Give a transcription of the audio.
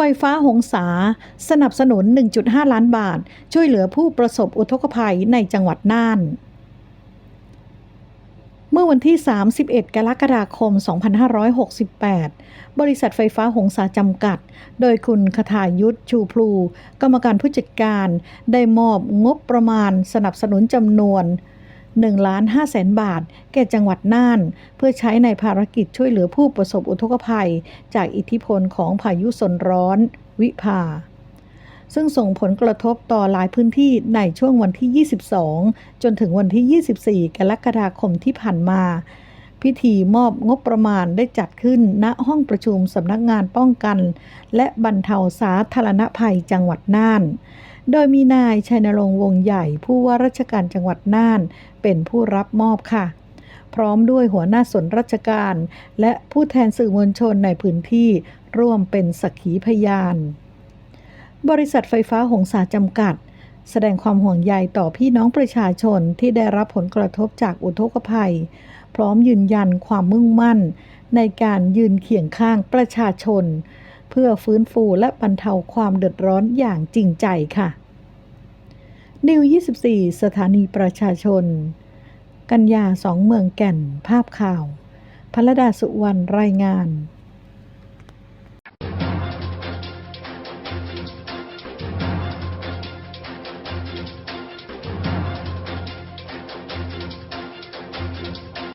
ไฟฟ้าหงสาสนับสนุน 1.5 ล้านบาท ช่วยเหลือผู้ประสบอุทกภัยในจังหวัดน่าน เมื่อวันที่ 31 กรกฎาคม 2568 บริษัทไฟฟ้าหงสาจำกัด โดยคุณคทายุทธชูพลู กรรมการผู้จัดการ ได้มอบงบประมาณสนับสนุนจำนวน 1ล้าน5แสนบาท แก่จังหวัดน่าน เพื่อใช้ในภารกิจช่วยเหลือผู้ประสบอุทกภัย จากอิทธิพลของพายุสนร้อน วิภาซึ่งส่งผลกระทบต่อหลายพื้นที่ในช่วงวันที่ 22 จนถึงวันที่ 24 กรกฎาคมที่ผ่านมา พิธีมอบงบประมาณได้จัดขึ้นณห้องประชุมสำนักงานป้องกัน และบรรเทาสาธารณภัยจังหวัดน่าน โดยมีนายชัยนรงค์วงใหญ่ผู้ว่าราชการจังหวัดน่าน เป็นผู้รับมอบค่ะ พร้อมด้วยหัวหน้าส่วนราชการ และผู้แทนสื่อมวลชนในพื้นที่ร่วมเป็นสักขีพยาน บริษัทไฟฟ้าหงสาจำกัด แสดงความห่วงใยต่อพี่น้องประชาชนที่ได้รับผลกระทบจากอุทกภัย พร้อมยืนยันความมุ่งมั่น ในการยืนเคียงข้างประชาชน เพื่อฟื้นฟูและบรรเทาความเดือดร้อนอย่างจริงใจค่ะนิว 24 สถานีประชาชน กัญญาสองเมืองแก่น ภาพข่าวพลดาสุวรรณรายงาน